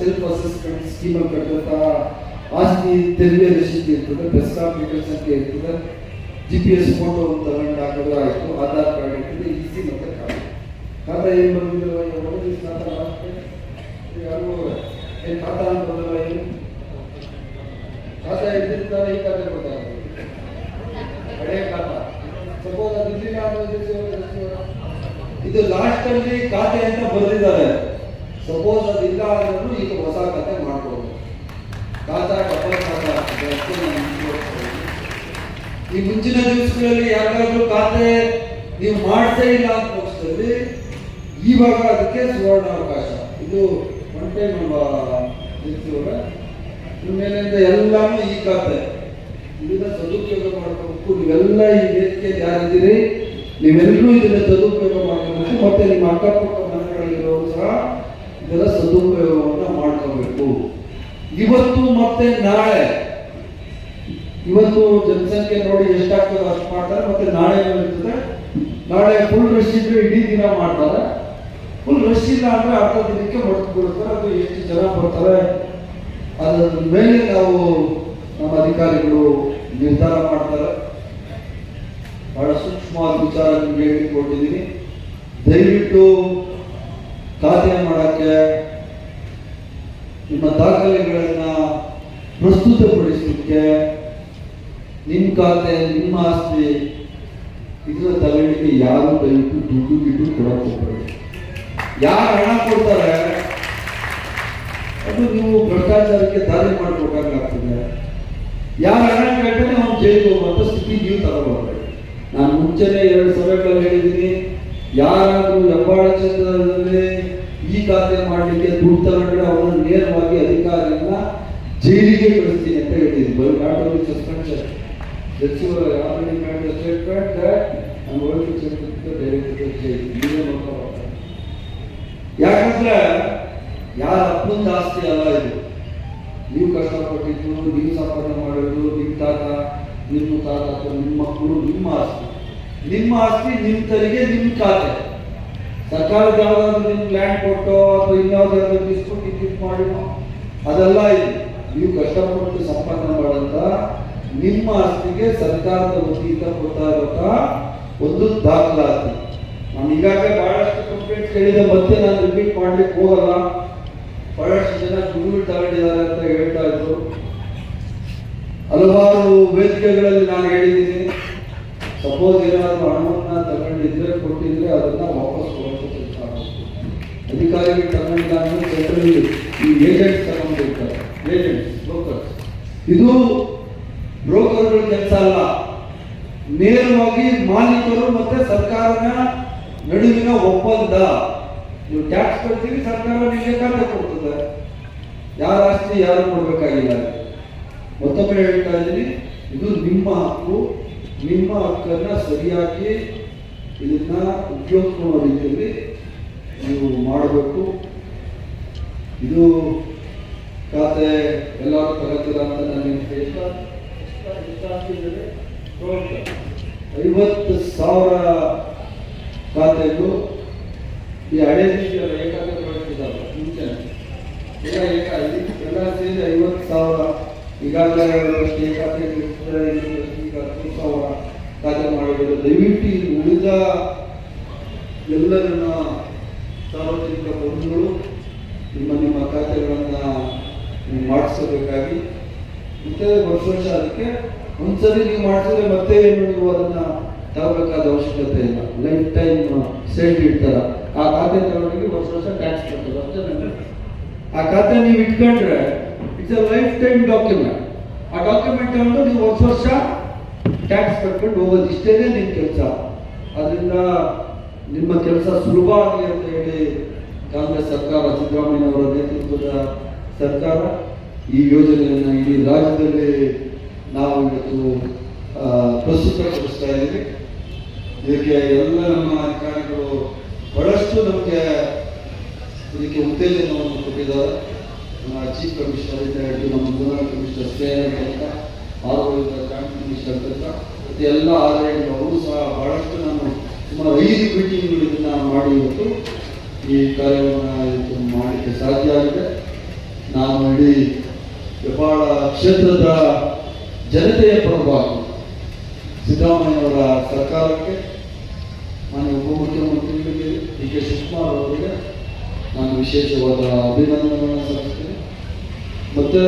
Self assessment ಸ್ಕೀಮಲ್ಲಿ ಕಟ್ಟುವಂತಹ ಆಸ್ತಿ ತೆರಿಗೆ ರಸೀದಿ ಇರ್ತದೆ ಬೆಸ್ಕಾಂ ಮೀಟರ್ ಸಂಖ್ಯೆ ಇರ್ತದೆ ಜಿ ಪಿ ಎಸ್ ಫೋಟೋ ತಗೊಂಡು ಹಾಕಿದ್ರೆ ಆಯಿತು ಆಧಾರ್ ಕಾರ್ಡ್ ಇರ್ತದೆ ಈಸಿ ಮತ್ತೆ ಖಾತೆ ಖಾತಾ ಏನು ಬಂದಿಲ್ಲ ಖಾತಾ ಯಾರಿಗೂ ಏನು ಖಾತಾ ಅಂತ ಬಂದಲ್ಲ ಏನು ಖಾತಾ ಇದ್ದಿರ್ತಾರೆ ಈ ಖಾತೆ ಗೊತ್ತಾಗುತ್ತೆ ಹಳೆಯ ಖಾತಾ ಸಪೋಸ್ ಅದು ಇಲ್ಲಿನ ಇದು ಲಾಸ್ಟ್ ಅಲ್ಲಿ ಖಾತೆ ಅಂತ ಬರೆದಿದ್ದಾರೆ ಸಪೋಸ್ ಅದು ಇಲ್ಲ ಈಗ ಹೊಸ ಕತೆ ಮಾಡ್ಬೋದು. ಈ ಮುಂಚಿನ ದಿವಸಗಳಲ್ಲಿ ಯಾರಾದರೂ ಖಾತೆ ನೀವು ಮಾಡ್ತೇ ಇಲ್ಲ ಅಂತ ಪಕ್ಷದಲ್ಲಿ ಇವಾಗ ಅದಕ್ಕೆ ಸುವರ್ಣ ಅವಕಾಶ ಇದು ಒಂಟೆ ಟೈಮ್ ಇನ್ಮೇಲಿಂದ ಎಲ್ಲಾನು ಈ ಖಾತೆ ಇದನ್ನ ಸದುಪಯೋಗ ಮಾಡ್ಕೋಬೇಕು. ನೀವೆಲ್ಲ ಈ ವೇದಿಕೆಯಲ್ಲಿ ಯಾರಿದ್ದೀರಿ? ನೀವೆಲ್ಲರೂ ಇದನ್ನ ಸದುಪಯೋಗ ಮಾಡ್ಕೋಬೇಕು. ಮತ್ತೆ ನಿಮ್ಮ ಅಕ್ಕಪಕ್ಕ ಮನೆಗಳಲ್ಲಿರೋರು ಸಹ ಇದೆಲ್ಲ ಸದುಪಯೋಗವನ್ನು ಮಾಡ್ಕೋಬೇಕು. ಇವತ್ತು ಮತ್ತೆ ನಾಳೆ. ಇವತ್ತು ಜನಸಂಖ್ಯೆ ನೋಡಿ ಎಷ್ಟಾಗ್ತದೆ ಅಷ್ಟು ಮಾಡ್ತಾರೆ, ಮತ್ತೆ ನಾಳೆ ಇರ್ತದೆ ನಾಳೆ ಫುಲ್ ರಶ್ ಇದ್ರೆ ಇಡೀ ದಿನ ಮಾಡ್ತಾರೆ. ಫುಲ್ ರಶ್ ಇಲ್ಲ ಅಂದ್ರೆ ಅರ್ಧ ದಿನಕ್ಕೆ ಹೊರತು ಬಿಡ್ತಾರೆ ಅದು ಎಷ್ಟು ಜನ ಬರ್ತಾರೆ ಅದರ ಮೇಲೆ ನಾವು ನಮ್ಮ ಅಧಿಕಾರಿಗಳು ನಿರ್ಧಾರ ಮಾಡ್ತಾರೆ. ಬಹಳ ಸೂಕ್ಷ್ಮವಾದ ವಿಚಾರ ನಿಮ್ಗೆ ಹೇಳಿಕೊಟ್ಟಿದ್ದೀನಿ ದಯವಿಟ್ಟು ಖಾತೆ ಮಾಡಕ್ಕೆ ನಿಮ್ಮ ದಾಖಲೆಗಳನ್ನ ಪ್ರಸ್ತುತಪಡಿಸಲಿಕ್ಕೆ ನಿಮ್ಮ ಖಾತೆ, ನಿಮ್ಮ ಆಸ್ತಿ, ಇದರ ತಲೆಗೆ ಯಾರು ದಯವಿಟ್ಟು ದುಡ್ಡು ಗಿಡ್ಡು ಕೊಡಕ್ಕೆ ಯಾರು ಹಣ ಕೊಡ್ತಾರೆ, ಅದು ನೀವು ಭ್ರಷ್ಟಾಚಾರಕ್ಕೆ ದಾರಿ ಮಾಡಿಕೊಟ್ಟಾಗ್ತದೆ ಯಾರು ಹಣ ಕೇಳ್ತಾನೆ ಅವ್ನು ಜೈಲಿಗೆ ಹೋಗುವಂತ ಸ್ಥಿತಿ ನೀವು ತಗೋಬಾರ್ದು ನಾನು ಮುಂಚೆನೆ ಎರಡು ಸಭೆಗಳಲ್ಲಿ ಹೇಳಿದ್ದೀನಿ. ಯಾರಾದರೂ ಹೆಬ್ಬಾಳ ಕ್ಷೇತ್ರದಲ್ಲಿ ಈ ಖಾತೆ ಮಾಡಲಿಕ್ಕೆ ದುಡ್ಡು ತಗೊಂಡ್ರೆ ಅವರನ್ನು ನೇರವಾಗಿ ಅಧಿಕಾರಿಯನ್ನ ಜೈಲಿಗೆ ಕಳಿಸ್ತೀನಿ ಅಂತ ಹೇಳಿದ್ದೀನಿ ಬರೀ ನಾಟ್ ಸಸ್ಪೆನ್ಷನ್ ಸಚಿವರು ಆಲ್ರೆಡಿ ಮ್ಯಾಡ್ ಸ್ಟೇಟ್ಮೆಂಟ್ ನಮ್ಮ ಯಾಕಂದ್ರೆ ಯಾರ ಅಪ್ಪನ ಆಸ್ತಿ ಅಲ್ಲ ಇದು. ನೀವು ಕಷ್ಟಪಟ್ಟಿದ್ದು, ನೀವು ಸಂಪಾದನೆ ಮಾಡೋದು ನಿಮ್ಮ ತಾತ ನಿಮ್ಮ ತಾತ ಅಥವಾ ನಿಮ್ಮ ಮಕ್ಕಳು ನಿಮ್ಮ ಆಸ್ತಿ. ನಿಮ್ಮ ಆಸ್ತಿ ನಿಮ್ಮ ತೆರಿಗೆ ನಿಮ್ಮ ಖಾತೆ ಸರ್ಕಾರದ ಯಾವ್ದಾದ್ರು ನಿಮ್ಗೆ ಲ್ಯಾಂಡ್ ಕೊಟ್ಟು ಅಥವಾ ಇನ್ಯಾವುದಾದ್ರು ಡಿಸ್ಪ್ಯೂಟ್ ಇದ್ದಿದ್ದು ಮಾಡಿನೋ ಅದೆಲ್ಲ ಇದು ನೀವು ಕಷ್ಟಪಟ್ಟು ಸಂಪಾದನೆ ಮಾಡಂತ ನಿಮ್ಮ ಆಸ್ತಿಗೆ ಸರ್ಕಾರದ ವತಿಯಿಂದ ಕೊಡ್ತಾ ಒಂದು ದಾಖಲಾತಿ. ನಾನು ಈಗಾಗಲೇ ಬಹಳಷ್ಟು ಕಂಪ್ಲೇಂಟ್ ಕೇಳಿದೆ, ಮತ್ತೆ ನಾನು ರಿಪೀಟ್ ಮಾಡ್ಲಿಕ್ಕೆ ಹೋಗಲ್ಲ. ಬಹಳಷ್ಟು ಜನ ಗುರುಗಳು ತಗೊಂಡಿದ್ದಾರೆ ಅಂತ ಹೇಳ್ತಾ ಇದ್ರು. ಹಲವಾರು ವೇದಿಕೆಗಳಲ್ಲಿ ನಾನು ಹೇಳಿದ್ದೀನಿ. ಸಪೋಸ್ ಏನಾದರೂ ಹಣವನ್ನ ತಗೊಂಡಿದ್ರೆ, ಕೊಟ್ಟಿದ್ರೆ ಅದನ್ನ ವಾಪಸ್ ಕೊಡೋಕೆ ಕೆಲಸ ಮಾಡಬೇಕು ಅಧಿಕಾರಿಗಳು ಅಂದ್ರೆ ಸೆಂಟ್ರಲ್ ಈ ಏಜೆಂಟ್ಸ್ ತಗೊಂಡಿರ್ತಾರೆ ಏಜೆಂಟ್ಸ್ ಬ್ರೋಕರ್ಸ್ ಇದು ಬ್ರೋಕರ್ಗಳ ಕೆಲಸ ಅಲ್ಲ. ನೇರವಾಗಿ ಮಾಲೀಕರು ಮತ್ತೆ ಸರ್ಕಾರನ ನಡುವಿನ ಒಪ್ಪಂದ. ನೀವು ಟ್ಯಾಕ್ಸ್ ಕೊಡ್ತೀವಿ ಸರ್ಕಾರ ನಿಮಗೆ ಖಾತೆ ಕೊಡ್ತದೆ. ಯಾರ ಆಸ್ತಿ ಯಾರು ಕೊಡ್ಬೇಕಾಗಿಲ್ಲ. ಮತ್ತೊಮ್ಮೆ ಹೇಳ್ತಾ ಇದ್ದೀನಿ, ಇದು ನಿಮ್ಮ ಹಕ್ಕು. ನಿಮ್ಮ ಹಕ್ಕನ್ನ ಸರಿಯಾಗಿ ಇದನ್ನ ಉಪಯೋಗ ರೀತಿಯಲ್ಲಿ ನೀವು ಮಾಡಬೇಕು. ಇದು ಖಾತೆ ಎಲ್ಲರೂ ತಗೋತೀರ ಅಂತ ನನಗೆ? ಐವತ್ತು ಸಾವಿರ ಖಾತೆಗಳು ಈ ಹಳೆ ರೀತಿಯಲ್ಲ ಏಕಾಗ್ರ ಬಳಸಿದ್ದಾರೆ ಮುಂಚೆ ಎಲ್ಲ ಸೇರಿ ಐವತ್ತು ಸಾವಿರ ಈಗಾಗಲೇ ಐದು ವರ್ಷ ಈಗ ಹತ್ತು ಸಾವಿರ ಖಾತೆ ಮಾಡಿದ್ದಾರೆ. ದಯವಿಟ್ಟು ಈ ಉಳಿದ ಎಲ್ಲರನ್ನ ಸಾರ್ವಜನಿಕ ಬಂಧುಗಳು ನಿಮ್ಮ ನಿಮ್ಮ ಖಾತೆಗಳನ್ನು ಮಾಡಿಸಬೇಕಾಗಿ. ಮತ್ತೆ ವರ್ಷ ವರ್ಷ ಅದಕ್ಕೆ ಒಂದ್ಸರಿ ನೀವು ಮಾಡಿಸಿದ್ರೆ ಮತ್ತೆ ಏನು ನೀವು ಅದನ್ನ ತಗೋಬೇಕಾದ ಅವಶ್ಯಕತೆ ಇಲ್ಲ. ಲೈಫ್ ಟೈಮ್ ಸೇಲ್ ಇಡ್ತಾರ. ಆ ಖಾತೆ ತಗೊಂಡಿಗೆ ವರ್ಷ ವರ್ಷ ಟ್ಯಾಕ್ಸ್ ಕಟ್ಟೋದು ಅಷ್ಟೇ ಆ ಖಾತೆ ನೀವು ಇಟ್ಕೊಂಡ್ರೆ it's a life time document ಆ ಡಾಕ್ಯುಮೆಂಟ್ ತಗೊಂಡು ನೀವು ವರ್ಷ ವರ್ಷ ಟ್ಯಾಕ್ಸ್ ಕಟ್ಕೊಂಡು ಹೋಗೋದು. ಇಷ್ಟೇನೆ ನಿಮ್ಮ ಕೆಲಸ. ಅದರಿಂದ ನಿಮ್ಮ ಕೆಲಸ ಸುಲಭ ಆಗಲಿ ಅಂತ ಕಾಂಗ್ರೆಸ್ ಸರ್ಕಾರ ಸಿದ್ದರಾಮಯ್ಯನವರ ನೇತೃತ್ವದ ಸರ್ಕಾರ. ಈ ಯೋಜನೆಯನ್ನು ಇಡೀ ರಾಜ್ಯದಲ್ಲಿ ನಾವು ಇವತ್ತು ಪ್ರಸ್ತುತ ಪ್ರಸ್ತುತಪಡಿಸ್ತಾ ಇದ್ದೀವಿ. ಇದಕ್ಕೆ ಎಲ್ಲ ನಮ್ಮ ಅಧಿಕಾರಿಗಳು ಬಹಳಷ್ಟು ನಮಗೆ ಇದಕ್ಕೆ ಉತ್ತೇಜನವನ್ನು ಕೊಟ್ಟಿದ್ದಾರೆ. ನಮ್ಮ ಚೀಫ್ ಕಮಿಷನರ್ ಇಂದ ಹಿಡಿದು ನಮ್ಮ ಮುಂದಿನ ಕಮಿಷನರ್ ತನಕ ಆರೋಗ್ಯದ ಕ್ಯಾಂಪ್ ಮಿನಿಸ್ಟರ್ ತನಕ ಮತ್ತು ಎಲ್ಲ ಆರ್ಯಗಳು ಅವರು ಸಹ ಬಹಳಷ್ಟು ನಾನು ಸುಮಾರು ಐದು ಮೀಟಿಂಗ್ಗಳು ಇದನ್ನು ಮಾಡಿ ಇವತ್ತು. ಈ ಕಾರ್ಯವನ್ನು ಮಾಡಲಿಕ್ಕೆ ಸಾಧ್ಯ ಆಗಿದೆ. ನಾನು ಇಡೀ ಹೆಬ್ಬಾಳ ಕ್ಷೇತ್ರದ ಜನತೆಯ ಪರವಾಗಿ ಸಿದ್ದರಾಮಯ್ಯವರ ಸರ್ಕಾರಕ್ಕೆ, ಮಾನ್ಯ ಉಪಮುಖ್ಯಮಂತ್ರಿಗಳಿಗೆ ಡಿ ಕೆ ಶಿವಕುಮಾರ್ ಅವರಿಗೆ ನಾನು ವಿಶೇಷವಾದ ಅಭಿನಂದನೆಗಳನ್ನು ಸಲ್ಲಿಸ್ತೇನೆ ಮತ್ತೆ